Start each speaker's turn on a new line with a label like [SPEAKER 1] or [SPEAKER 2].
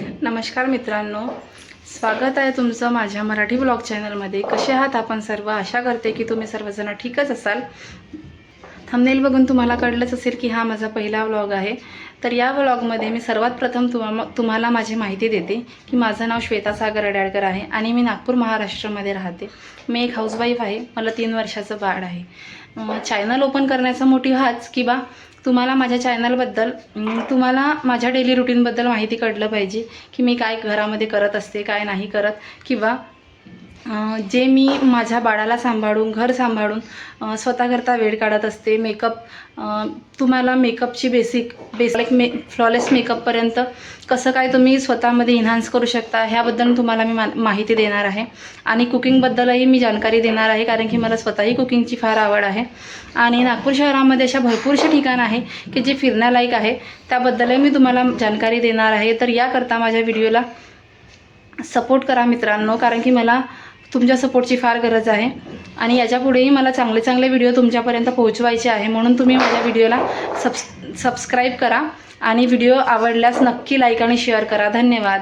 [SPEAKER 1] नमस्कार मित्रांनो. स्वागत आहे तुमचं माझ्या मराठी ब्लॉग चॅनलमध्ये. कसे आहात आपण सर्व? आशा करते की तुम्ही सर्वजण ठीकच असाल. थंबनेल बघून तुम्हाला कळलंच असेल की हा माझा पहिला व्लॉग आहे. तर या व्लॉगमध्ये मी सर्वात प्रथम तुम्हा तुम्हाला माझी माहिती देते की माझं नाव श्वेता सागर अड्याळकर आहे आणि मी नागपूर महाराष्ट्रामध्ये राहते. मी एक हाऊसवाईफ आहे. मला तीन वर्षाचं बाळ आहे. चॅनल ओपन करण्याचा मोठी हाच की बा तुम्हाला माझ्या चॅनलबद्दल तुम्हाला माझ्या डेली रुटीनबद्दल माहिती कळलं पाहिजे की मी काय घरामध्ये करत असते काय नाही करत किंवा जे मी माझ्या बाळाला सांभाळून घर सांभाळून स्वतःकरता वेळ काढत असते मेकअप तुम्हाला मेकअपची बेसिक बेसिक मे फ्लॉलेस मेकअपपर्यंत कसं काय तुम्ही स्वतःमध्ये इन्हान्स करू शकता ह्याबद्दल तुम्हाला मी मा माहिती देणार आहे. आणि कुकिंगबद्दलही मी जानकारी देणार आहे कारण की मला स्वतःही कुकिंगची फार आवड आहे. आणि नागपूर शहरामध्ये अशा भरपूरशी ठिकाणं आहे की जे फिरण्यालायक आहे त्याबद्दलही मी तुम्हाला जानकारी देणार आहे. तर याकरता माझ्या व्हिडिओला सपोर्ट करा मित्रांनो कारण की मला तुमच्या सपोर्टची फार गरज आहे. आणि याच्यापुढेही मला चांगले चांगले व्हिडिओ तुमच्यापर्यंत पोहोचवायचे आहे. म्हणून तुम्ही माझ्या व्हिडिओला सबस् सबस्क्राईब करा. आणि व्हिडिओ आवडल्यास नक्की लाईक आणि शेअर करा. धन्यवाद.